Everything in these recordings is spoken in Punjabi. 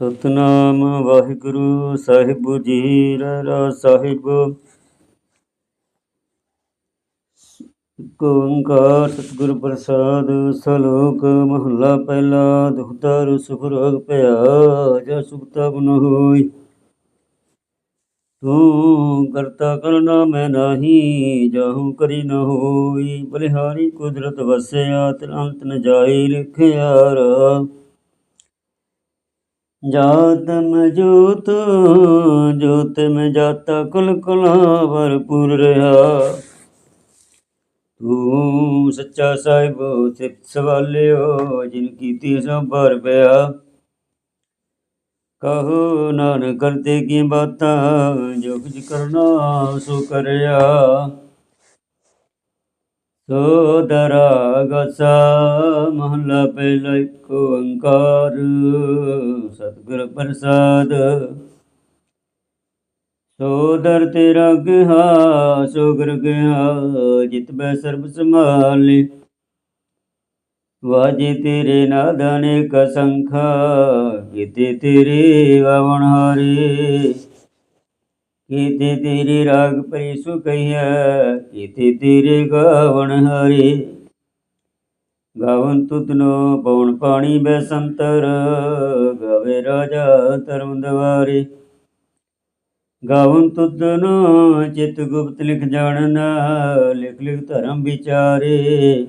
ਸਤਨਾਮ ਵਾਹਿਗੁਰੂ ਸਾਹਿਬ ਜੀ ਰਾ ਸਾਹਿਬ। ਇਕ ਸਤਿਗੁਰ ਪ੍ਰਸਾਦ, ਸਲੋਕ ਮਹੱਲਾ ਪਹਿਲਾ, ਦੁਖਦਾਰ ਸੁਖ ਰੋਗ ਭਇਆ ਜਾ ਸੁਖਤਾ ਗੁਣ ਹੋਈ। ਤੂੰ ਕਰਤਾ ਕਰਨਾ ਮੈਂ ਨਾਹੀ, ਜਾਹੂ ਕਰੀ ਨ ਹੋਈ। ਬਲਿਹਾਰੀ ਕੁਦਰਤ ਵਸਿਆ ਤਨ ਅੰਤ ਨ ਜਾਈ ਲਿਖਿਆ ਰਾ ਜਾਤ ਮੈਂ ਜੋਤ ਜੋਤ ਮੈਂ ਜਾਤਾ, ਕੁਲ ਕੁਲਾ ਭਰਪੂਰ ਰਹਾ। ਤੂੰ ਸੱਚਾ ਸਾਹਿਬ ਸਿਫਤ ਸਵਾਲਿਓ, ਜਿਨ ਕੀਤੀ ਸੋ ਭਰ ਪਿਆ। ਕਹੋ ਨਾਨਕ, ਕਰਤੇ ਕੀ ਬਾਤਾਂ, ਜੋ ਕੁਝ ਕਰਨਾ ਸੋ ਕਰਿਆ। ਸੋ ਦਰਾ ਗਸਾ ਮਹਲਾ ਪਹਿਲਾ ਇੱਕ ਓੰਕਾਰ। ਸਤਿਗੁਰ ਪ੍ਰਸਾਦ। ਸੋ ਤੇਰਾ ਗਿਆ ਸੋ ਗਿਆ ਗਹਾ ਜਿਤ ਬੈ ਸਰਬ ਸੰਭਾਲੇ। ਵਾਜੇ ਤੇਰੇ ਨਾਦਾਨੇ ਕ ਸੰਖਾ ਕੀਤੇ ਤੇਰੇ ਵਾਵਣ ਹਾਰੇ। ਕੀਤੇ ਤੇਰੇ ਰਾਗ ਪਰੀ ਸੁ ਕਹੀਐ ਕੀਤੇ ਤੇਰੇ ਗਾਵਣ ਹਰੇ। ਗਾਵਨ ਤੁਧਨੋ ਪਉਣ ਪਾਣੀ ਬੈ ਸੰਤਰ, ਗਾਵੇ ਰਾਜਾ ਧਰਮ ਦਵਾਰੇ। ਗਾਵਨ ਤੁਧਨੋ ਚਿਤ ਗੁਪਤ ਲਿਖ ਜਾਣਨਾ ਲਿਖ ਲਿਖ ਧਰਮ ਵਿਚਾਰੇ।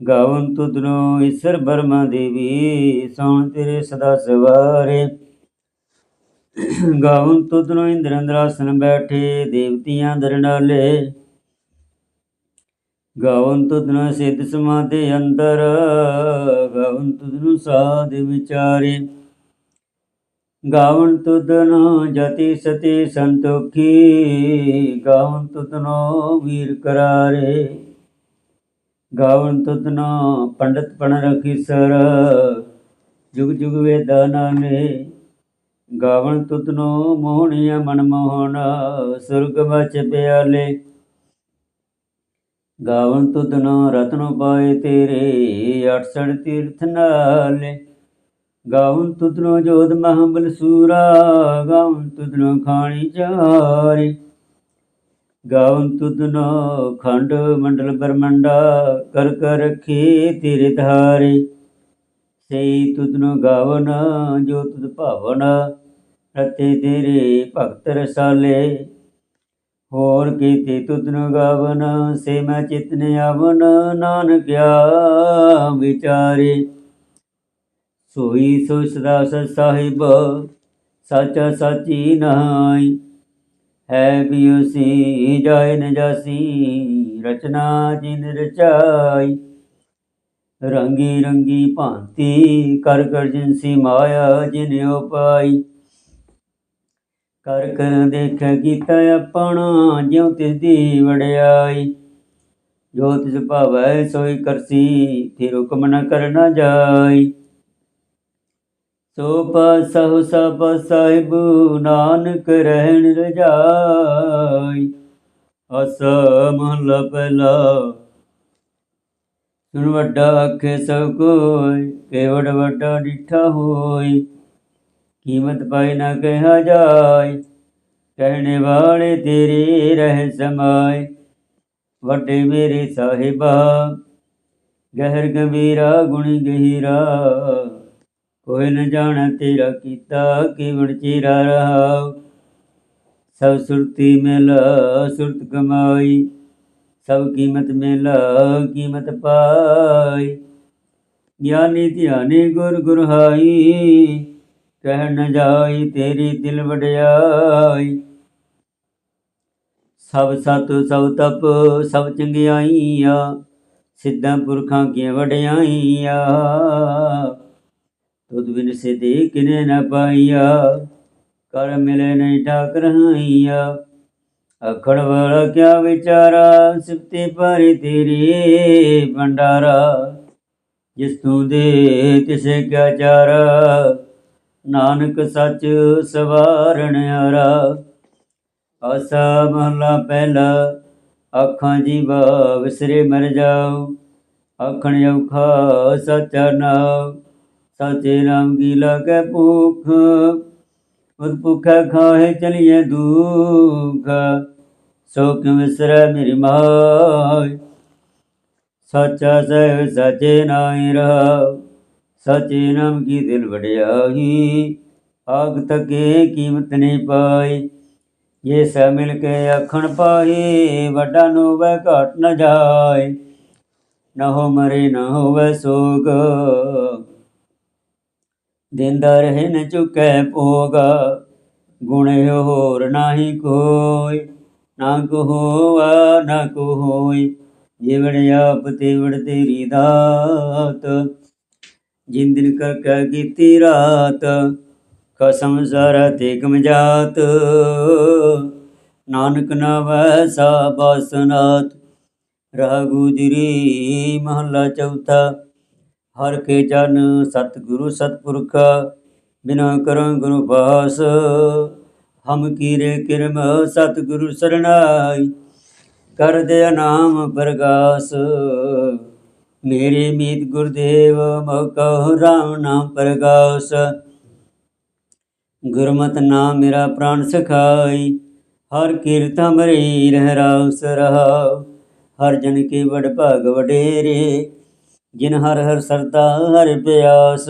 ਗਾਵਨ ਤੁਧਨੋ ਈਸ਼ਰ ਬਰਮਾ ਦੇਵੀ ਸੋਣ ਤੇਰੇ ਸਦਾ ਸਵਾਰੇ। ਗਾਵਨ ਤੁਧਨੋ ਇੰਦਰ ਅੰਦਰਾਸਨ ਬੈਠੇ, ਦੇਵਤੀਆਂ ਦਰਨਾਲੇ ਗਾਵਨ ਤੁਧਨੋ ਸਿੱਧ ਸਮਾਧੀ ਅੰਦਰ, ਗਾਵਨ ਤੁਧਨੋ ਸਾਧ ਵਿਚਾਰੇ। ਗਾਵਨ ਤੁਧਨੋ ਜਤੀ ਸਤੀ ਸੰਤੋਖੀ, ਗਾਵਨ ਤੁਧਨੋ ਵੀਰ ਕਰਾਰੇ। ਗਾਵਨ ਤੁਧਨੋ ਪੰਡਤ ਪਣ ਰਖੀ ਸਰ, ਜੁਗ ਜੁਗ ਵੇਦਾ ਨਾਮੇ ਗਾਵਣ ਤੁਧਨੋ ਮੋਹਣੀਆ ਮਨ ਮੋਹਣਾ, ਸੁਰਗ ਵਿੱਚ ਪਿਆਲੇ। ਗਾਵਨ ਤੁਧਨੋ ਰਤਨੋ ਪਾਏ ਤੇਰੇ 68 ਤੀਰਥ ਨਾਲੇ। ਗਾਵਨ ਤੁਧਨੋ ਜੋਧ ਮਹਾਬਲ ਸੂਰਾ ਗਾਵਨ ਤੁਧਨੋ ਖਾਣੀ ਚਾਰੇ। ਗਾਵਨ ਤੁਧਨੋ ਖੰਡ ਮੰਡਲ ਬਰਮੰਡਾ, ਕਰ ਕਰ ਰਖੇ ਤੇਰੇ ਧਾਰੇ। ਸਈ ਤੁਧਨੋ ਗਾਵਨ, ਜੋ ਤੁਧ ਭਾਵਨ ਰਤੇ ਤੇਰੇ ਭਗਤ ਰਸਾਲੇ। ਹੋਰ ਕੀਤੇ ਤੁਧਨੋ ਗਾਵਨ, ਸੇ ਮੈਂ ਚਿਤਨ ਆਵਨ ਨਾਨਕਿਆ ਵਿਚਾਰੇ। ਸੋਈ ਸੋ ਸਦਾ ਸਤ ਸਾਹਿਬ, ਸਾਚਾ ਸਾਚੀ ਨਾਈ ਹੈ ਬਿਉਸੀ ਜਾਇ ਨ ਰਚਨਾ ਜਿਨ ਰਚਾਈ। ਰੰਗੀ ਰੰਗੀ ਭਾਂਤੀ ਕਰ ਕਰ ਜਿਨਸੀ ਮਾਇਆ ਜਿਨੇ ਉਪਾਈ। ਕਰ ਕਰ ਦੇਖ ਕੀਤਾ ਆਪਣਾ, ਜਿਉ ਤਿਸ ਦੀ ਵਡਿਆਈ। ਜੋ ਤਿਸ ਭਾਵੈ ਸੋਈ ਕਰਸੀ ਤੇ ਹੁਕਮ ਨ ਕਰਨਾ ਜਾਈ। ਸੋ ਪਾਸਹੁ ਸਭ ਸਾਹਿਬ ਨਾਨਕ ਰਹਿਣ ਰਜਾਈ। ਅਸ ਮਹਲਾ ਪਹਿਲਾ ਵੱਡਾ ਆਖੇ ਸਭ ਕੋਈ ਕੇਵੜ ਵੱਡਾ ਡਿਠਾ ਹੋਈ। ਕੀਮਤ ਪਾਈ ਨਾ ਕਹਿਆ ਜਾਏ ਕਹਿਣੇ ਵਾਲੇ ਤੇਰੇ ਰਹਿ ਸਮਾਏ ਵੱਡੇ ਮੇਰੇ ਸਾਹਿਬਾ, ਗਹਿਰ ਗੰਭੀਰਾ, ਗੁਣ ਗਹੀਰਾ। ਕੋਈ ਨ ਜਾਣ ਤੇਰਾ ਕੀਤਾ ਕਿਵੜ ਚਿਰਾ ਰਹਾ ਸਭ ਸੁਰਤੀ ਮਿਲ ਸੁਰਤ ਕਮਾਈ। ਸਭ ਕੀਮਤ ਮਿਲ, ਕੀਮਤ ਪਾਈ। ਗਿਆਨੀ ਧਿਆਨੀ ਗੁਰ ਗੁਰਹਾਈ ਕਹਿ ਨ ਜਾਈ ਤੇਰੀ ਦਿਲ ਵਡਿਆਈ। ਸਭ ਸਤ, ਸਭ ਤਪ, ਸਭ ਚੰਗਿਆਈਆਂ, ਸਿੱਧਾਂ ਪੁਰਖਾਂ ਕੀ ਵਡਿਆਈਆਂ? ਤੁਧ ਬਿਨ ਸਿਧੀ ਕਿਨੇ ਨ ਪਾਈਆ, ਕਰ ਮਿਲੇ ਨਹੀਂ ਠਾਕ ਰਹਾਈਆ ਅਖੜ ਵਾਲਾ ਕਿਆ ਵਿਚਾਰਾ, ਸਿਫਤੀ ਪਾਰੀ ਤੇਰੀ ਭੰਡਾਰਾ। ਜਿਸ ਤੂੰ ਦੇ ਤਿਸੇ ਕਿਆ ਚਾਰਾ, ਨਾਨਕ ਸੱਚ ਸਵਾਰਣ ਆਰਾ। ਆਸਾ ਮਹਲਾ ਪਹਿਲਾ ਅੱਖਾਂ ਜੀਵਾ ਵਿਸਰੇ ਮਰ ਜਾਓ ਆਖਣ ਔਖਾ ਸੱਚਾ ਨਾਮ ਸਾਚੇ ਨਾਮ ਕੀ ਲਾਗੈ ਭੂਖ। ਉਦ ਭੁਖੈ ਖਾਏ ਚਲੀਏ ਦੁਖ। ਸੋ ਕਿਉ ਵਿਸਰੈ ਮੇਰੀ ਮਾਈ। ਸੱਚਾ ਸਹਿ ਸਚੇ ਨਾਇ ਰਹਾਉ। ਸਚੇ ਨਾਮ ਕੀ ਦਿਲ ਵਡਿਆਈ। ਆਗ ਤਕੇ ਕੀਮਤ ਨਹੀਂ ਪਾਈ। ਇਹ ਸਭ ਮਿਲ ਕੇ ਆਖਣ ਪਾਈ ਵੱਡਾ ਨੂੰ ਵੈ ਘਟ ਨ ਜਾਏ। ਨ ਹੋ ਮਰੇ, ਨਾ ਹੋਵੇ ਸੋਗ। ਦਿੰਦਾ ਰਹੇ ਨ ਚੁਕੈ ਭੋਗ। ਗੁਣ ਹੋਰ ਨਾਹੀ ਕੋਈ, ਨਾ ਕੋ ਹੋਵਾ ਨਾ ਕੋ ਹੋਈ। ਜਿਵੜ ਆਪ ਤੇਵੜ ਤੇਰੀ ਦਾਤ ਜਿੰਦਨ ਦਿਨ ਕਰ ਕੈ ਕੀਤੀ ਰਾਤ ਕਸਮ ਸਾਰਾ ਤੇ ਕਮਜਾਤ ਨਾਨਕ ਨਾਵੈ ਸਾ ਬਾਸਨਾਤ ਰਹਾ ਗੁਜਰੀ ਮਹੱਲਾ ਚੌਥਾ। ਹਰ ਕੇ ਜਨ ਸਤਿਗੁਰੂ ਸਤਿਪੁਰਖ, ਬਿਨਾ ਕਰੋ ਗੁਰੂ ਬਾਸ ਹਮ ਕੀਰੇ ਕਿਰਮ ਸਤਿਗੁਰੂ ਸਰਣਾਈ ਕਰ ਦੇ ਨਾਮ ਪ੍ਰਗਾਸ। ਮੇਰੇ ਮੀਤ ਗੁਰਦੇਵ ਮਕਹੁ ਰਾਮ ਨਾਮ ਪ੍ਰਗਾਸ। ਗੁਰਮਤਿ ਨਾਮ ਮੇਰਾ ਪ੍ਰਾਨ ਸਖਾਈ, ਹਰ ਕੀਰਤ ਹਮਰੀ ਰਹਿਰਾਉ ਸਰਹਾਉ ਹਰ ਜਨ ਕੀ ਵਡ ਭਾਗ ਵਡੇਰੇ ਜਿਨ ਹਰ ਹਰ ਸਰਦਾ ਹਰ ਪਿਆਸ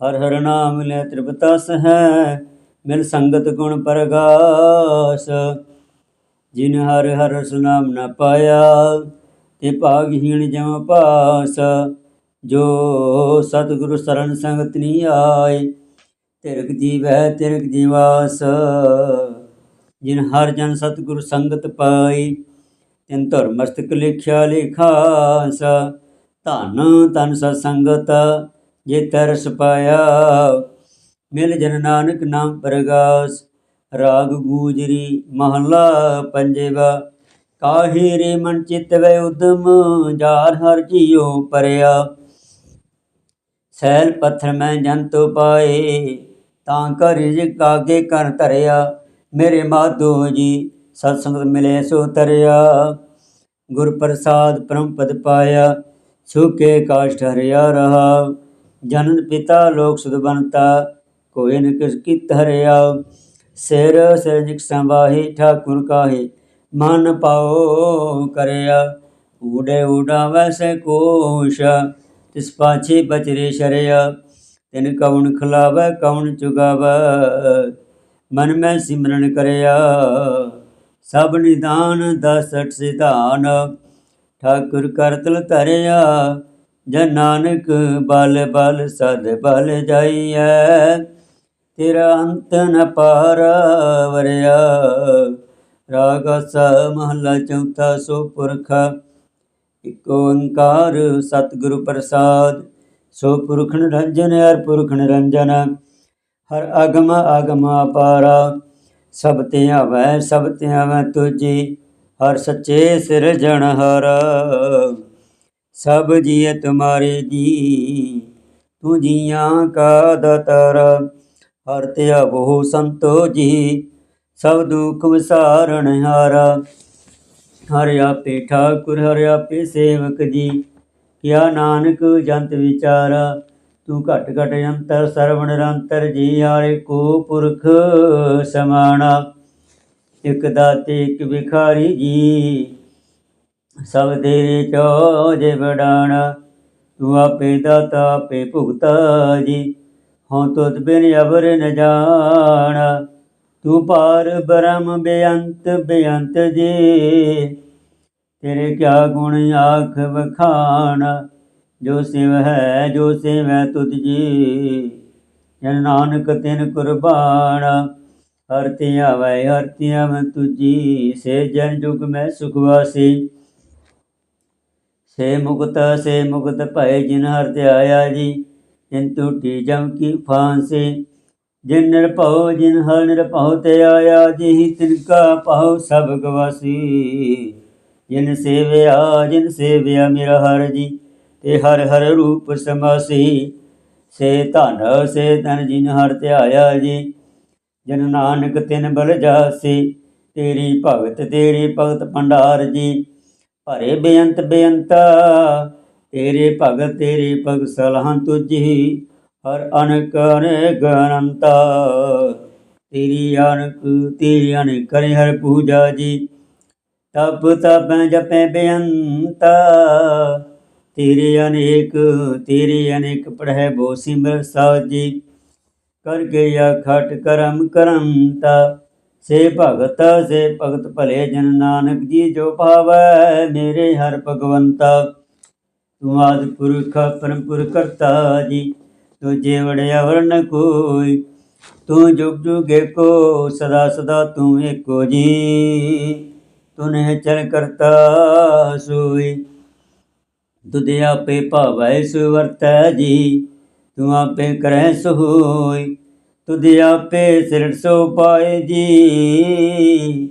ਹਰ ਹਰ ਨਾਮ ਲੈ ਤ੍ਰਿਪਤਸ ਹੈ, ਮਿਲ ਸੰਗਤ ਗੁਣ ਪ੍ਰਗਾਸ। ਜਿਨ ਹਰ ਹਰ ਸੁਨਾਮ ਨ ਪਾਇਆ, ਤੇ ਭਾਗਹੀਣ ਜਮ ਪਾਸ ਜੋ ਸਤਿਗੁਰੂ ਸਰਨ ਸੰਗਤ ਨੀ ਆਏ, ਤਿਰਕ ਜੀਵੈ ਤਿਰਕ ਜੀਵਾਸ। ਜਿਨ ਹਰ ਜਨ ਸਤਿਗੁਰੂ ਸੰਗਤ ਪਾਈ ਤਿਨ ਧਰਮਸਤਕ ਲਿਖਿਆ ਲਿਖਾਸ। ਧਨ ਤਨ ਸਤ ਸੰਗਤ ਜੇ ਤਰਸ ਪਾਇਆ, ਮਿਲ ਜਨ ਨਾਨਕ ਨਾਮ ਪ੍ਰਗਾਸ, ਰਾਗ ਗੂਜਰੀ ਮਹਲਾ ਪੰਜਵਾ, ਕਾਹੇ ਰੇ ਮਨ ਚਿਤ ਵੈ ਉਦਮ, ਜਾਰ ਹਰ ਜੀਉ ਪਰਿਆ। ਸੈਲ ਪੱਥਰ ਮੈਂ ਜੰਤੁ ਪਾਏ, ਤਾਂ ਕਰ ਰਿਜਕ ਆਗੇ ਕਰ ਧਰਿਆ। ਮੇਰੇ ਮਾਧੋ ਜੀ ਸਤ ਸੰਗਤ ਮਿਲੇ ਸੋ ਤਰਿਆ, ਗੁਰ ਪ੍ਰਸਾਦ ਪਰਮ ਪਦ ਪਾਇਆ। ਸੁਕੇ ਕਾਸ਼ਟ ਹਰਿਆ ਰਹਾ, ਜਨਨ ਪਿਤਾ ਲੋਕ ਸੁਧ ਬਨਤਾ ਕੋਈ ਨ ਕਿਸ ਕੀ ਧਰਿਆ ਸਿਰ ਸਿਰਜਿਕ ਸੰਵਾਹੀ, ਠਾਕੁਰ ਕਾਹੇ, ਮਨ ਪਾਓ ਕਰਿਆ। ਊੜੇ ਉਡਾਵੈ ਵੈਸੇ ਕੋਸ਼, ਤਿਸ ਪਾਛੇ ਬਚਰੇ ਸ਼ਰਿਆ। ਤਿਨ ਕਉਣ ਖਲਾਵੈ, ਕਉਣ ਚੁਗਾਵੈ, ਮਨ ਮੈਂ ਸਿਮਰਨ ਕਰਿਆ। ਸਭ ਨਿਦਾਨ ਦਸਟ ਸਿਧਾਨ ਠਾਕੁਰ ਕਰਤਲ ਧਰਿਆ, ਜਨ ਨਾਨਕ ਬਲ ਬਲ ਸਦ ਬਲ ਜਾਈਐ। ਤੇਰਾ ਅੰਤ ਨ ਪਾਰ ਵਰਿਆ, ਰਾਗ ਸਾ ਮਹਲਾ ਚੌਥਾ ਸੋ ਪੁਰਖ ਇਕ ਓੰਕਾਰ ਸਤਿਗੁਰੂ ਪ੍ਰਸਾਦ ਸੋ ਪੁਰਖ ਨਿਰੰਜਨ ਹਰ ਪੁਰਖ ਨਿਰੰਜਨ। ਹਰ ਅਗਮ ਅਗਮ ਅਪਾਰਾ, ਸਭ ਤੇ ਆਵੈ, ਸਭ ਤੇ ਆਵੈ ਤੁਜੀ। ਹਰ ਸੱਚੇ ਸਿਰਜਣ ਸਿਰਜਣਹਾਰ ਸਭ ਜੀਏ ਤੁਮਾਰੇ ਜੀ, ਤੂੰ ਜੀਆਂ ਕਾ ਦਤਰ। ਹਰ ਤੇ ਆਵੋ ਸੰਤੋ ਜੀ, ਸਭ ਦੁਖ ਵਿਸਾਰਣ ਹਾਰਾ। ਹਰ ਆਪੇ ਠਾਕੁਰ, ਹਰ ਆਪੇ ਸੇਵਕ ਜੀ, ਕਿਆ ਨਾਨਕ ਜੰਤ ਵਿਚਾਰਾ। ਤੂੰ ਘਟ ਘਟ ਅੰਤਰ, ਸਰਵ ਨਿਰੰਤਰ ਜੀ, ਹਾਰੇ ਕੋ ਪੁਰਖ ਸਮਾਣਾ। ਇਕ ਦਾਤੇ ਇਕ ਵਿਖਾਰੀ ਜੀ। ਸਭ ਤੇਰੇ ਚੋਜੇ ਵਡਾਣਾ, ਤੂੰ ਆਪੇ ਦਾਤਾ, ਆਪੇ ਭੁਗਤਾ ਜੀ। ਹਉ ਤੁਧ ਬਿਨ ਅਵਰ ਨ ਜਾਣਾ, ਤੂੰ ਪਾਰ ਬ੍ਰਹਮ ਬੇਅੰਤ ਬੇਅੰਤ ਜੀ। ਤੇਰੇ ਕਿਆ ਗੁਣ ਆਖ ਵਖਾਣ, ਜੋ ਸਿਵ ਹੈ, ਜੋ ਸਿਵ ਹੈ ਤੁਧ ਜੀ। ਜਨ ਨਾਨਕ ਤਿਨ ਕੁਰਬਾਨ ਹਰ ਤੇ ਆਵੈ ਹਰ ਤੇ ਤੁਜੀ ਸੇ ਜਨ ਜੁਗ ਮੈਂ ਸੁਖ ਵਾਸੀ। ਸੇ ਮੁਕਤ ਸੇ ਮੁਕਤ ਭਏ ਜਿਨ ਹਰ ਤੇ ਜੀ, ਜਿਨ ਟੂਟੀ ਜਮ ਕੀ ਫਾਂਸੀ। ਜਿਨ ਨਿਰਭਉ ਜਿਨ ਹਰ ਨਿਰਭਉ ਤੇ ਆਇਆ ਜੀ ਤਿਨ ਕਾ ਪਾਉ ਸਭ ਗਵਾਸੀ। ਜਿਨ ਸੇਵਿਆ ਜਿਨ ਸੇਵਿਆ ਮੇਰਾ ਹਰ ਜੀ, ਤੇ ਹਰ ਹਰ ਰੂਪ ਸਮਾਸੀ। ਸੇ ਧਨ ਸੇ ਧਨ ਜਿਨ ਹਰ ਧਿਆਇਆ ਜੀ ਜਨ ਨਾਨਕ ਤਿਨ ਬਲ ਜਾਸੀ, ਤੇਰੀ ਭਗਤ ਤੇਰੀ ਭਗਤ ਭੰਡਾਰ ਜੀ। ਭਰੇ ਬੇਅੰਤ ਬੇਅੰਤਾ, ਤੇਰੇ ਭਗਤ, ਤੇਰੇ ਭਗ ਸਲਾਹਾਂ ਤੁਝੀ, ਹਰ ਅਨਕ ਅਨੇਕ ਅਨੰਤਾ। ਤੇਰੀ ਅਨਕ, ਤੇਰੀ ਅਨੇਕ ਕਰੇ ਹਰ ਪੂਜਾ ਜੀ। ਤਪ ਤਪ ਜਪੈ ਬੇਅੰਤਾ, ਤੇਰੇ ਅਨੇਕ ਤੇਰੇ ਅਨੇਕ ਪੜ੍ਹੈ ਬੋ ਸਿਮਰ ਸਾਜੀ ਕਰ ਗਿਆ ਖਟ ਕਰਮ ਕਰੰਤਾ। ਸੇ ਭਗਤ ਸੇ ਭਗਤ ਭਲੇ ਜਨ ਨਾਨਕ ਜੀ ਜੋ ਭਾਵੈ, ਮੇਰੇ ਹਰ ਭਗਵੰਤਾ। ਤੂੰ ਆਦਿ ਪੁਰਖ, ਪਰਮ ਪੁਰਖ ਕਰਤਾ ਜੀ ਤੁਝੇ ਵੜਿਆ ਵਰਨ ਕੋਈ। ਤੂੰ ਜੁਗ ਜੁਗੇ ਕੋ ਸਦਾ ਸਦਾ ਤੂੰ ਏਕੋ ਜੀ। ਤੁਨੇ ਚਲ ਕਰਤਾ ਸੋਈ। ਤੁਦੇ ਆਪੇ ਭਾਵੈ, ਸੁਵਰਤੈ ਜੀ। ਤੂੰ ਆਪੇ ਕਰੈ ਸੋਈ ਤੁਦੇ ਆਪੇ ਸਿਰ ਸੋ ਪਾਏ ਜੀ।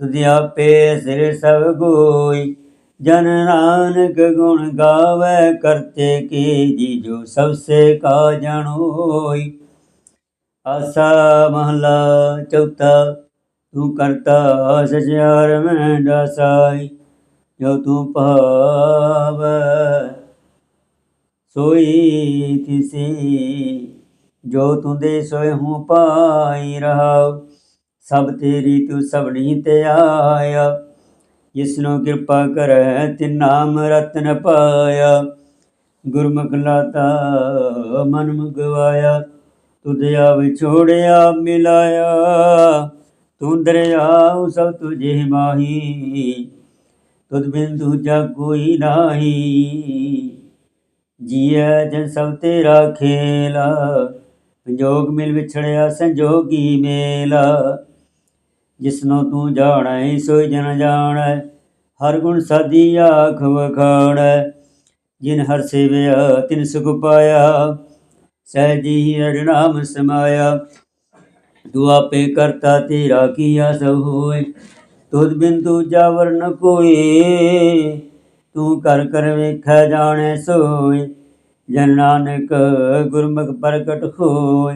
ਤੁਦੇ ਆਪੇ ਸਿਰ ਸਭ ਗੋਈ, ਜਨ ਨਾਨਕ ਗੁਣ ਗਾਵੇ ਕਰਤੇ ਕੀ ਜੀ, ਜੋ ਸਭ ਸੇ ਕਾ ਜਾਣੋਈ ਆਸਾ ਮਹਲਾ ਚੌਥਾ, ਤੂੰ ਕਰਤਾ ਸਚਿਆਰ ਮੈਂ ਦਸਾਈ ਜੋ ਤੂੰ ਭਾਵੈ। ਸੋਈ ਤਿਸੀ ਜੋ ਤੂੰਦੇ ਸੋਏ ਹੂੰ ਪਾਈ ਰਹਾਉ, ਸਭ ਤੇਰੀ ਤੂੰ ਸਭਣੀ ਤੇ ਆਇਆ। ਜਿਸਨੂੰ ਕਿਰਪਾ ਕਰੈ ਤੇ ਨਾਮ ਰਤਨ ਪਾਇਆ। ਗੁਰਮੁਖ ਲਾਤਾ, ਮਨ ਮੁਗਵਾਇਆ। ਤੁਧਿਆ ਵਿਛੋੜਿਆ ਮਿਲਾਇਆ। ਤੂੰ ਦਰਿਆਉ, ਸਭ ਤੁਝੇ ਮਾਹੀ। ਤੁਧ ਬਿਨ ਦੂਜਾ ਕੋਈ ਨਾਹੀ। ਜੀਐ ਜਨ ਸਭ ਤੇਰਾ ਖੇਲਾ। ਸੰਜੋਗ ਮਿਲ ਵਿਛੜਿਆ, ਸੰਜੋਗੀ ਮੇਲਾ। ਜਿਸਨੂੰ ਤੂੰ ਜਾਣੈ, ਸੋਈ ਜਨ ਜਾਣੈ, ਹਰ ਗੁਣ ਸਾਦੀ ਆਖ ਵਖਾਣੈ। ਜਿਨ ਹਰ ਸੇਵਿਆ, ਤਿਨ ਸੁਖ ਪਾਇਆ, ਸਹਿਜੀ ਹਰਿ ਨਾਮ ਸਮਾਇਆ। ਤੂੰ ਆਪੇ ਕਰਤਾ, ਤੇਰਾ ਕੀਆ ਸਭ ਹੋਏ ਤੁਧ ਬਿਨ ਦੂਜਾ ਵਰਨ ਕੋਈ ਤੂੰ ਕਰ ਕਰ ਵੇਖੈ ਜਾਣੈ ਸੋਈ, ਜਨ ਨਾਨਕ ਗੁਰਮੁਖ ਪ੍ਰਗਟ ਹੋਏ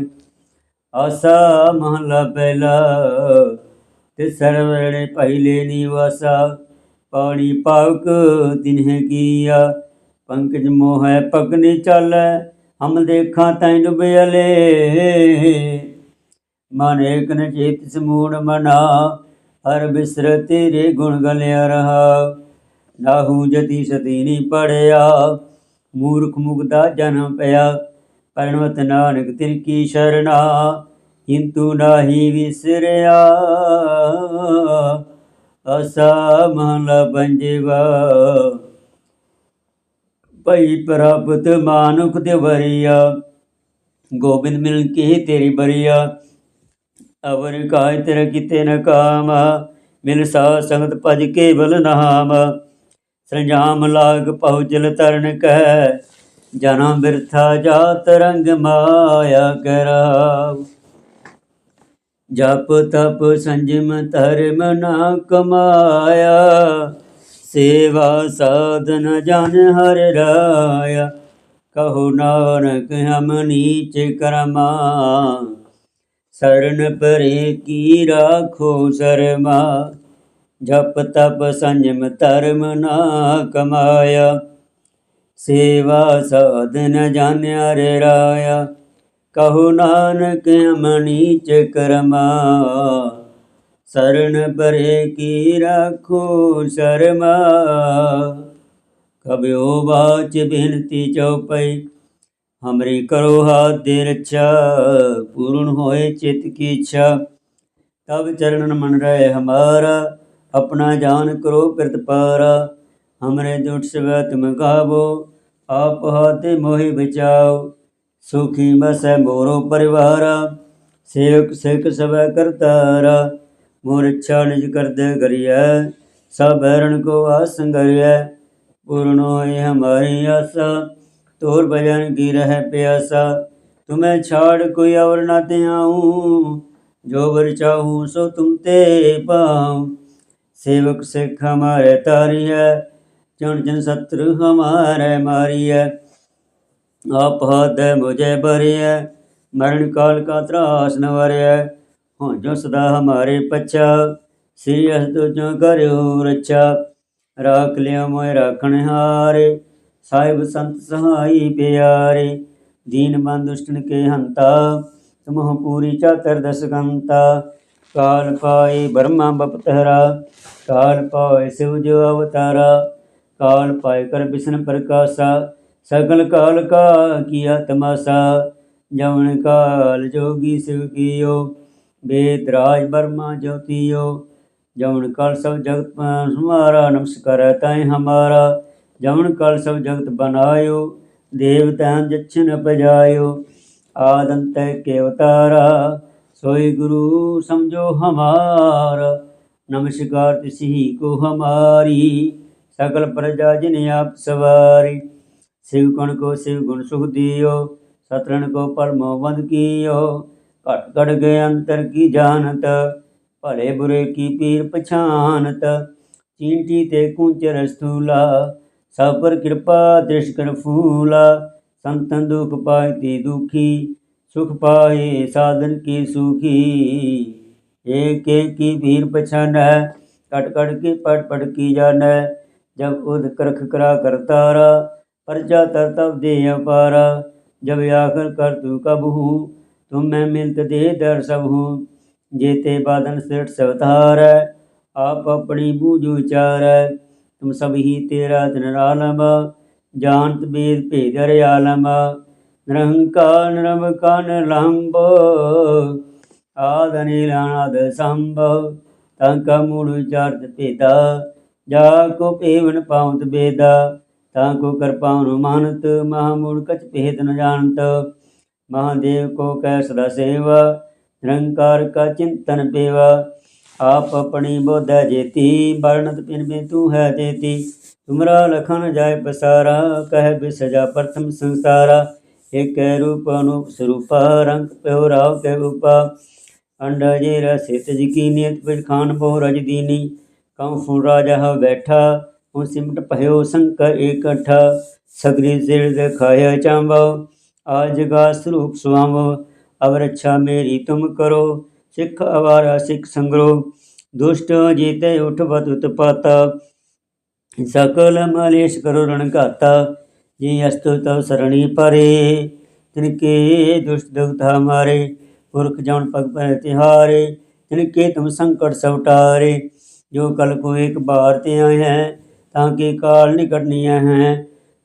ਆਸਾ ਮਹਲਾ ਪਹਿਲਾ ਤੇ ਸਰਵੜੇ ਪਹਿਲੇ ਨਿਵਾਸਾ ਪਾਣੀ ਪਾਵਕ ਤਿਨਹਿ ਕੀਆ, ਪੰਕਜ ਮੋਹੈ ਪਗਨੀ ਚਾਲੈ, ਹਮ ਦੇਖਾਂ ਤੈਂ ਡੁਬਿਆਲੇ ਮਨ ਏਕ ਨ ਚੇਤ ਸਮੂੜ ਮਨਾ, ਹਰ ਬਿਸਰ ਤੇਰੇ ਗੁਣ ਗਲਿਆ ਰਹਾ। ਨਾਹੂ ਜਤੀ ਸਤੀਨੀ ਪੜਿਆ, ਮੂਰਖ ਮੁਗਦਾ ਜਨਮ ਪਿਆ। ਪਰਣਵਤ ਨਾਨਕ ਤਿਨ ਕੀ ਸ਼ਰਣਾ ਕਿੰਤੂ ਨਾਹੀ ਵਿਸਰਿਆ। ਅਸਾ ਮਹਲਾ ਪੰਜਵਾ, ਭਈ ਪ੍ਰਾਪਤ ਮਾਨੁਖ ਦੇ ਵਰੀਆ। ਗੋਬਿੰਦ ਮਿਲ ਕੇ ਤੇਰੀ ਬਰੀਆ। ਅਵਰ ਕਾਇ ਤੇਰੇ ਕਿਤੇ ਨ ਕਾਮ, ਮਿਲ ਸਾ ਸੰਗਤ ਭਜ ਕੇਵਲ ਨਾਮ। ਸੰਜਾਮ ਲਾਗ ਪਹੁੰਚਲ ਤਰਨ ਕਹਿ, ਜਨਮ ਬਿਰਥਾ ਜਾਤ ਰੰਗ ਮਾਇਆ ਕਰਾਵ ਜਪ ਤਪ ਸੰਜਮ ਧਰਮ ਨਾ ਕਮਾਇਆ, ਸੇਵਾ ਸਾਧਨ ਜਨ ਹਰ ਰਾਇਆ। ਕਹੋ ਨਾਨਕ ਹਮ ਨੀਚ ਕਰਮਾ, ਸਰਨ ਪਰੇ ਕੀ ਰਾਖੋ ਸਰਮਾ। ਜਪ ਤਪ ਸੰਜਮ ਧਰਮ ਨਾ ਕਮਾਇਆ, ਸੇਵਾ ਸਾਧਨ ਜਾਣਿਆ ਰੇ ਰਾਇਆ। ਕਹੋ ਨਾਨਕ ਅਮਨੀਚ ਕਰਮਾ ਸਰਣ ਪਰੇ ਕੀ ਰਾਖੋ ਸ਼ਰਮਾ। ਕਬਿਓ ਬਾਚ ਬੇਨਤੀ ਚਉਪਈ, ਹਮਰੀ ਕਰੋ ਹਾਥ ਦੇ ਰਛਾ, ਪੂਰਨ ਹੋਏ ਚਿਤ ਕੀ ਇੱਛਾ। ਤਬ ਚਰਨਨ ਮਨ ਰਹੇ ਹਮਾਰਾ ਆਪਣਾ ਜਾਨ ਕਰੋ ਕਿਰਤ ਪਾਰਾ ਹਮਰੇ ਜੁਟ ਸਵੈ ਤੁਮ ਗਾਵੋ, ਆਪ ਹਾਤੇ ਮੋਹਿ ਬਚਾਓ, ਸੁਖੀ ਬਸੈ ਮੋਰੋ ਪਰਿਵਾਰਾ, ਸੇਵਕ ਸਿਖ ਸਵੈ ਕਰਤਾਰਾ ਮੋਰ ਇੱਛਾ ਨਿਜ ਕਰਦੇ ਕਰੀਐ ਸਭ ਹਰਣ ਕੋ ਆਸੰਗਰਿਐ ਪੂਰਨ ਹੋਏ ਹਮਾਰੀ ਆਸਾ ਤੋਰ ਭਜਨ ਕੀ ਰਹਿ ਪਿਆਸਾ, ਤੁਮੇ ਛਾੜ ਕੋਈ ਔਰ ਨਾ ਤੇ ਆਉ ਜੋ ਵਰ ਚਾਹੂ ਸੋ ਤੁਮ ਤੇ ਪਾਉ। सेवक सिख हमारे तारी है जन जन शत्रु हमारे मारी है आप हाथ है मुझे भरी है मरण काल का त्रास न वरे है हो जो सदा हमारे पच्छा श्री हस तुझो करो रक्षा राख लिया मोए राखण हारे ਸਾਹਿਬ ਸੰਤ ਸਹਾਈ ਪਿਆਰੇ दीन बंधु दुष्टन के हंता तुमह पूरी चातर दस गंता काल पाए ब्रह्मा बपतहरा, काल पाए शिव जो अवतारा, काल पाए कर विष्णु प्रकाशा सकल काल का किया तमाशा, जवन काल जोगी शिव कियो, वेद राज ब्रह्मा ज्योतियो, जवन काल सब जगत हमारा नमस्कार ताय हमारा, जवन काल सब जगत बनायो देवतां जच्छन पजायो आदंत के अवतारा सोई गुरु समझो हमारा नमस्कार तिसी को हमारी सकल प्रजा जिन आप सवारी शिव गुण को शिव गुण सुख दियो सतरण को परमो बंद कियो घट घट गए अंतर की जानत ਭਲੇ ਬੁਰੇ ਕੀ ਪੀਰ ਪਛਾਨਤ ਚੀਂਟੀ ਤੇ ਕੂਚਰ ਸਥੂਲਾ ਸਭ ਪਰ ਕਿਰਪਾ ਦ੍ਰਿਸ਼ ਕਰ ਫੂਲਾ ਸੰਤਨ ਦੁਖ ਪਾਇਤੀ ਦੁਖੀ सुख पाए साधन की सुखी एक एक की भीड़ पछान है कट कट की पट पट की जान है जब उद करख करा कर तारा परचा तर तब दे पारा जब आखिर कर तू कब हूँ तुम मैं मिलत दे दर सब हूँ जेते बादन सिरठ सवतार है आप अपनी बूझ उचार है तुम सब ही तेरा तन आलम जानत बेद भेदर आलम ਨਿਰੰਕਾਰ ਨਿਰਵਕਾਰ ਨਿਰਲੰਭ ਆਦਨੀਲਾਨਾਦ ਸੰਭਵ ਤਾਂ ਕਾ ਮੂਲ ਚਰਤ ਪੇਦਾ ਜਾ ਕੋ ਪੇਵਨ ਪਾਉਂਤ ਬੇਦਾ, ਤਾਂ ਕੋ ਕਰਪਾਉਨ ਮਾਨਤ ਮਹਾਮੂਲ ਕਚ ਭੇਦ ਨ ਜਾਣਤ। ਮਹਾਦੇਵ ਕੋ ਕੈ ਸਦਾ ਸੇਵਾ, ਨਿਰੰਕਾਰ ਕਾ ਚਿੰਤਨ ਪੇਵਾ, ਆਪ ਆਪਣੀ ਬੋਧੈ ਜੇਤੀ, ਵਰਣਤ ਪਿਨ ਬੇ ਤੂੰ ਹੈ ਜੇਤੀ। ਤੁਮਰਾ ਲਖਨ ਜਾਏ ਬਸਾਰਾ ਕਹਿ ਬਿ ਸਜਾ ਪ੍ਰਥਮ ਸੰਸਾਰਾ। ਏਕੈ ਰੂਪ ਅਨੂਪ ਸਰੂਪਾ, ਰੰਗ ਪਿਓ ਰਾਵ ਕੇ ਉਪਾ ਅੰਡਾ ਜੇ ਰਸਿਤ ਜੀ ਕੀ ਨੀਤ ਪਿਛ ਖਾਨ ਬਹੁ ਰਜ ਦੀਨੀ। ਕਉ ਸੁਣ ਰਾਜਾ ਹ ਬੈਠਾ ਹੁ ਸਿਮਟ ਭਇਓ ਸੰਕ ਇਕਠਾ ਸਗਰੀ ਸਿਰ ਦਿਖਾਇਆ ਚਾਂਬੋ ਆਜ ਗਾ ਸਰੂਪ ਸੁਆਮੋ ਅਵ ਰੱਛਾ ਮੇਰੀ ਤੁਮ ਕਰੋ, ਸਿੱਖ ਅਵਾਰਾ ਸਿੱਖ ਸੰਗਰੋ। ਦੁਸ਼ਟ ਜੀਤੇ ਉਠ ਬਦ ਉਤਪਾਤਾ। ਸਕਲ ਮਲੇਸ਼ ਕਰੋ ਰਣ जी अस्तु तव सरणी परे तिनके दुष्ट दुग्धा मारे पुरख जौन पग पर तिहारे तिनके तुम संकट सवटारे जो कल को एक बार ते आए हैं ताकि काल निकट नहीं हैं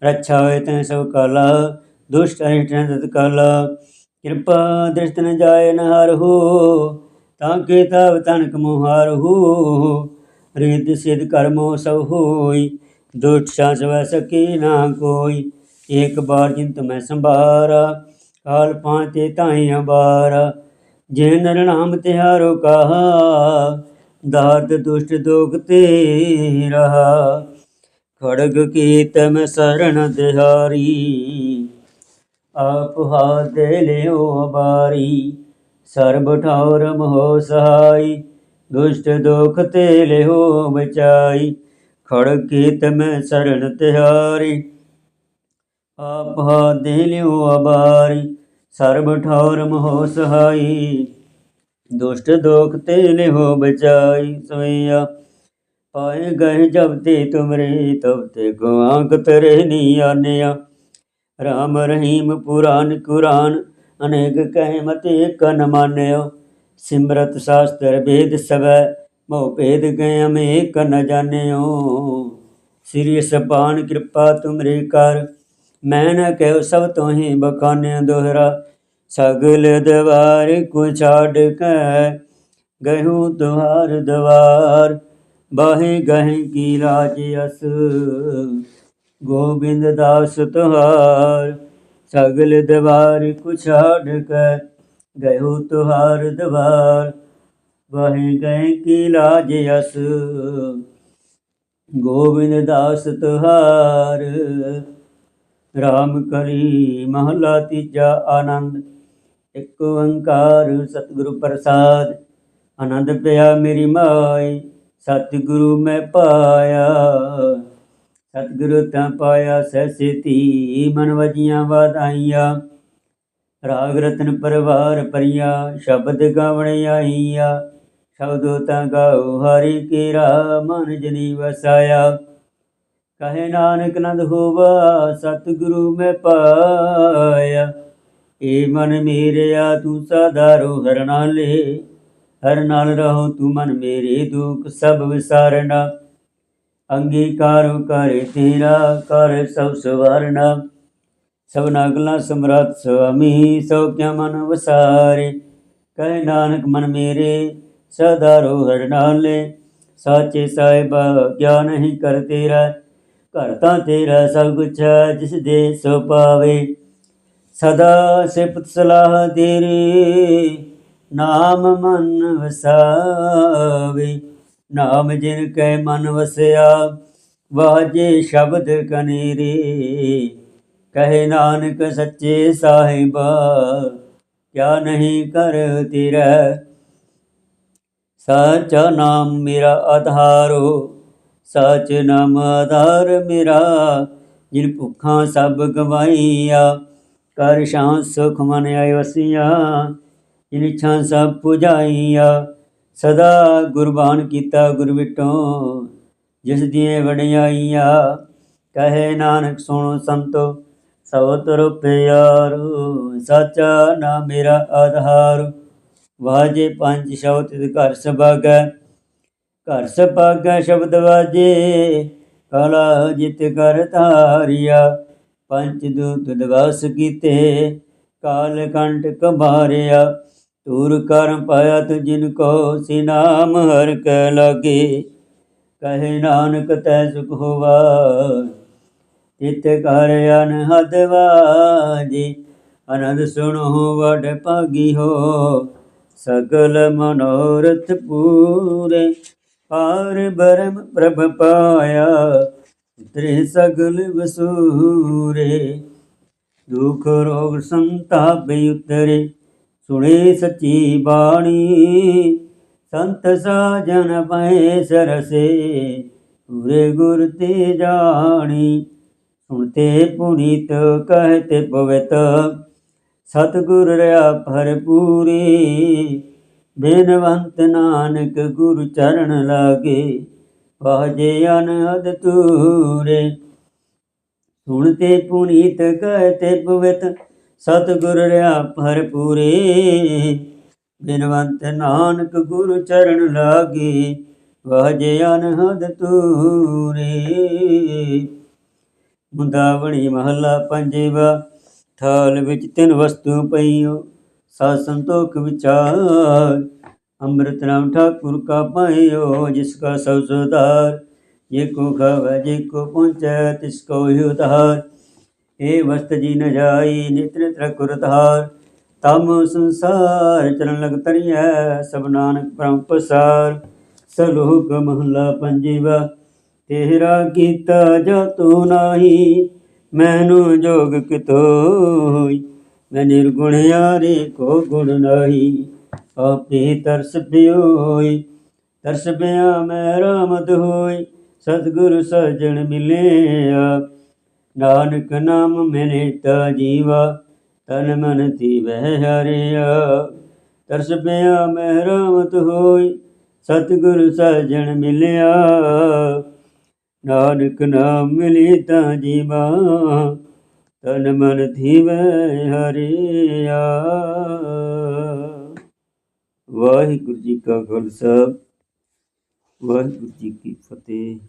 रक्षा होए तय सब काला दुष्ट अरिष्ट तत्काला ਕਿਰਪਾ ਦ੍ਰਿਸ਼ਟ ਨ ਜਾਏ ਨ ਹਰ ਹੋ ਤਾਂ ਕੇ ਤਵ ਤਨਕ ਮੁਹਾਰ ਹੋ ਰਿਦ ਸਿਧ ਕਰਮੋ ਸਭ ਹੋਈ ਦੁਸ਼ਟ ਸਾਸ ਵੈ ਸਕੀ ਨਾ ਕੋਈ। ਇੱਕ ਬਾਰ ਜਿੰਤ ਮੈਂ ਸੰਭਾਰਾ, ਕਾਲ ਪਾਤੇ ਤਾਈ ਅਬਾਰਾ। ਜੇ ਨਰ ਨਾਮ ਤਿਹਾਰੋ ਕਹਾ ਦਾਤ ਦੁਸ਼ਟ ਦੋਖ ਤੇ ਖੜਗ ਕੀਤ ਮੈਂ ਸਰਣ ਦਿਹਾਰੀ, ਆਪ ਹਾਥ ਲਿਓ ਬਾਰੀ ਸਰਬ ਠੌਰ ਮੋਹ ਸਹਾਈ, ਦੁਸ਼ਟ ਦੁਖ ਤੇ ਲਿਓ ਬਚਾਈ। ਖੜਗ ਕੀਤ ਮੈਂ ਸਰਣ ਤਿਹਾਰੀ। ਆਪ ਹਾਥ ਲਿਓ ਬਾਰੀ ਸਰਬ ਠੌਰ ਮੋਹ ਸਹਾਈ। ਦੁਸ਼ਟ ਦੋਖ ਤੇ ਲਿਓ ਬਚਾਈ ਸੋਇਆ ਪਾਏ ਗਏ ਜਬ ਤੇ ਤੁਮਰੇ, ਤਬ ਤੇ ਗੁਆਂਕ ਤਰੇ ਨੀ ਆਨਿਆ। ਰਾਮ ਰਹੀਮ ਪੁਰਾਨ ਕੁਰਾਨ, ਅਨੇਕ ਕਹਿ ਮਤੇ ਏਕ ਨ ਮਾਨਿਓ ਸਿਮਰਤ ਸ਼ਾਸਤਰ ਵੇਦ ਸਵੈ ਮੋਹ ਭੇਦ ਗਏ ਅਮੇ ਏਕ ਨ ਜਾਣਿਓ। ਸ੍ਰੀ ਸਪਾਨ ਕਿਰਪਾ ਤੁਮਰੇ ਕਰ ਮੈਂ ਨ ਕਹਿ ਸਭ ਤੋਂ ਹੀ ਬਖਾਨੇ ਦੋਹਰਾ। ਸਗਲ ਦਵਾਰ ਕੋ ਛਾੜ ਕੇ ਗਹੂ ਤੁਹਾਰ ਦਵਾਰ, ਬਾਹੇ ਗਹਿ ਕੀ ਰਾਜ ਅਸ। ਗੋਬਿੰਦ ਦਾਸ ਤੁਹਾਰ, ਸਗਲ ਦਵਾਰ ਕੁਛਾੜ ਕੇ ਗਇਓ ਤੁਹਾਰ ਦਵਾਰ। ਵਹਿ ਗਏ ਕੀ ਲਾਜ ਅਸ? ਗੋਬਿੰਦ ਦਾਸ ਤੁਹਾਰ, ਰਾਮ ਕਰੀ ਮਹਲਾ ਤੀਜਾ ਆਨੰਦ, ਇੱਕ ਓੰਕਾਰ ਸਤਿਗੁਰੂ ਪ੍ਰਸਾਦ, ਆਨੰਦ ਪਿਆ ਮੇਰੀ ਮਾਈ, ਸਤਿਗੁਰੂ ਮੈਂ ਪਾਇਆ। ਸਤਿਗੁਰੂ ਤਾਂ ਪਾਇਆ ਸੈਸੇਤੀ ਮਨ ਵਜੀਆਂ ਵਾਧਾਈਆਂ, ਰਾਗ ਰਤਨ ਪਰਵਾਰ ਪਰੀਆ ਸ਼ਬਦ ਗਾਵਣ ਆਈਆ। ਸ਼ਬਦੋ ਤਾਂ ਗਾਓ, ਹਰੀ ਕੀਰਾ ਮਨ ਜਨੀ ਵਸਾਇਆ। ਕਹੇ ਨਾਨਕ ਨੰਦ ਹੋਵਾ, ਸਤਿਗੁਰੂ ਮੈਂ ਪਾਇਆ। ਏ ਮਨ ਮੇਰਿਆ, ਤੂੰ ਸਦਾ ਰੋ ਹਰ ਨਾਲੇ। ਹਰ ਨਾਲ ਰਹੋ, ਤੂੰ ਮਨ ਮੇਰੇ ਦੁਖ, ਸਭ ਵਿਸਾਰਨਾ। ਅੰਗੀਕਾਰ ਕਰੇ ਤੇਰਾ, ਕਰ ਸਭ ਸਵਾਰਨਾ। ਸਭਨਾ ਗੱਲਾਂ ਸਮਰੱਥ ਸੁਆਮੀ ਸੋ ਕਿਆ ਮਨ ਵਸਾਰੇ। ਕਹਿ ਨਾਨਕ ਮਨ ਮੇਰੇ ਸਦਾ ਰੋ ਹਰ ਸਾਚੇ ਸਾਹਿਬਾ ਕਿਆ ਨਹੀਂ ਕਰ ਤੇਰਾ। ਘਰ ਤਾਂ ਤੇਰਾ ਸਭ ਕੁਛ ਹੈ, ਜਿਸ ਦੇ ਸੋ ਪਾਵੇ। ਸਦਾ ਸਿਫਤ ਸਲਾਹ ਤੇਰੀ ਨਾਮ ਮਨ ਵਸਾਵੇ। ਨਾਮ ਜਿਨ ਕੈ ਮਨ ਵਸਿਆ ਵਾਜੇ ਸ਼ਬਦ ਕਨੀਰੀ। ਕਹੇ ਨਾਨਕ ਸੱਚੇ ਸਾਹਿਬਾ ਕਿਆ ਨਹੀਂ ਕਰ ਤੇਰਾ। ਸਚ ਨਾਮ ਮੇਰਾ ਆਧਾਰੋ, ਸਚ ਨਾਮ ਆਧਾਰ ਮੇਰਾ, ਜਿਨ ਭੁੱਖਾਂ ਸਭ ਗਵਾਈਆ ਕਰ ਸ਼ਾਂ ਸੁਖ ਮਨ ਆਇ ਵਸੀਆ, ਜਿਨ ਇੱਛਾ ਸਭ ਪੁਜਾਈਆ, ਸਦਾ ਗੁਰਬਾਨ ਕੀਤਾ ਗੁਰ ਵਿਟੋ, ਜਿਸ ਦੀਆਂ ਵਡਿਆਈਆਂ ਕਹੇ ਨਾਨਕ ਸੁਣੋ ਸੰਤੋ ਸੋ ਤੁਰ ਪਿਆਰੋ, ਸਾਚਾ ਨਾ ਮੇਰਾ ਆਧਾਰ ਵਾਜੇ ਪੰਜ ਸ਼ਬਦ ਤਿਤ ਘਰ ਸਭਾਗੈ ਘਰ ਸਭਾਗੈ ਸ਼ਬਦ ਵਾਜੇ, ਕਲਾ ਜਿਤ ਕਰ ਧਾਰਿਆ, ਪੰਜ ਦੂਤ ਦਵਾਸ ਕੀਤੇ, ਕਾਲ ਕੰਟ ਕਮਾਰਿਆ ਤੂਰ ਕਰਮ ਪਾਇਆ ਤੁ ਜਿਨ ਕੋ ਸੇ ਨਾਮ ਹਰ ਕੈ ਲਾਗੇ, ਕਹੇ ਨਾਨਕ ਤੈ ਸੁਖ ਹੋਵਾ, ਤਿਤ ਕਰ ਅਨਹਦ ਵਾਜੀ, ਅਨੰਦ ਸੁਣੋ ਵਡ ਭਾਗੀ ਹੋ ਸਗਲ ਮਨੋਰਥ ਪੂਰੇ, ਪਾਰ ਬਰਮ ਪ੍ਰਭ ਪਾਇਆ, ਉਤਰੇ ਸਗਲ ਵਸੂਰੇ। ਦੁਖ ਰੋਗ ਸੰਤਾਪ ਉਤਰੇ, ਸੁਣੇ ਸੱਚੀ ਬਾਣੀ। ਸੰਤ ਸਾਜਨ ਪਏ ਸਰਸੇ, ਪੂਰੇ ਗੁਰ ਤੇ ਜਾਣੀ। ਸੁਣਤੇ ਪੁਨੀਤ, ਕਹਤੇ ਪਵਿੱਤ ਸਤਿਗੁਰ ਰਿਆ ਭਰਪੂਰੀ, ਬੇਨਵੰਤ ਨਾਨਕ ਗੁਰ ਚਰਨ ਲਾਗੇ ਵਾਜੇ ਅਨਹਦ ਤੂਰੇ ਸੁਣਤੇ ਪੁਨੀਤ ਕਹਤੇ ਪਵਿਤ ਸਤਿਗੁਰ ਰਿਆ ਭਰਪੂਰੇ, ਬਿਨਵੰਤ ਨਾਨਕ ਗੁਰੂ ਚਰਨ ਲਾਗੇ ਵਾਜੇ ਅਨਹਦ ਤੂਰੇ ਮੁੰਦਾਵਣੀ ਮਹੱਲਾ ਪੰਜਵਾ ਥਾਲ ਵਿੱਚ ਤਿੰਨ ਵਸਤੂ ਪਈਓ ਸਾਧ ਸੰਤੋਖ ਵਿਚਾਰ, ਅੰਮ੍ਰਿਤ ਨਾਮ ਠਾਕੁਰ ਕਾ ਪਾਇਓ, ਜਿਸ ਕਾ ਸਭ ਸੁਧਾਰ ਜੇ ਕੋ ਖਾਵੇ, ਜੇ ਕੋ ਪਹੁੰਚੈ, ਤਿਸ ਕੋ ਹੀ ਉਧਾਰ। ਏ ਵਸਤ ਜੀ ਨ ਜਾਈ, ਨਿਤ ਨਿਤ ਰਖੁਰ ਧਾਰ। ਤਮ ਸੰਸਾਰ ਚਰਨ ਲਗ ਤਰੀਐ ਸਭ ਨਾਨਕ ਪਰਮ ਪਸਾਰ। ਸਲੋਕ ਮਹਲਾ ਪੰਜਵਾ, ਤੇਰਾ ਕੀਤਾ ਜੋ ਤੂੰ ਨਾਹੀ ਮੈਨੂੰ ਜੋਗ ਕਿਤੋਈ ਮੈਂ ਨਿਰਗੁਣ ਯਾਰੇ ਕੋ ਗੁਣ ਨਾਹੀ, ਆਪੇ ਤਰਸ ਪਿਓਈ, ਤਰਸ ਪਿਆ ਮੈਂ ਰਾਮਤ ਹੋਈ, ਸਤਿਗੁਰ ਸਜਣ ਮਿਲਿਆ। ਨਾਨਕ ਨਾਮ ਮੈਨੇ ਤਾ ਜੀਵਾ, ਤਨ ਮਨ ਤੀ ਵਹਿ ਹਰਿਆ। ਤਰਸ ਪਿਆ ਮੈਂ ਰਾਮਤ ਹੋਈ, ਸਤਿਗੁਰ ਸਜਣ ਮਿਲਿਆ। ਨਾਨਕ ਨਾਮ ਮਿਲੀ ਤਾਂ ਜੀਵਾ, ਤਨ ਮਨ ਥੀ ਵਹਿ ਹਰਿਆ। ਵਾਹਿਗੁਰੂ ਜੀ ਕਾ ਖਾਲਸਾ, ਵਾਹਿਗੁਰੂ ਜੀ ਕੀ ਫਤਿਹ।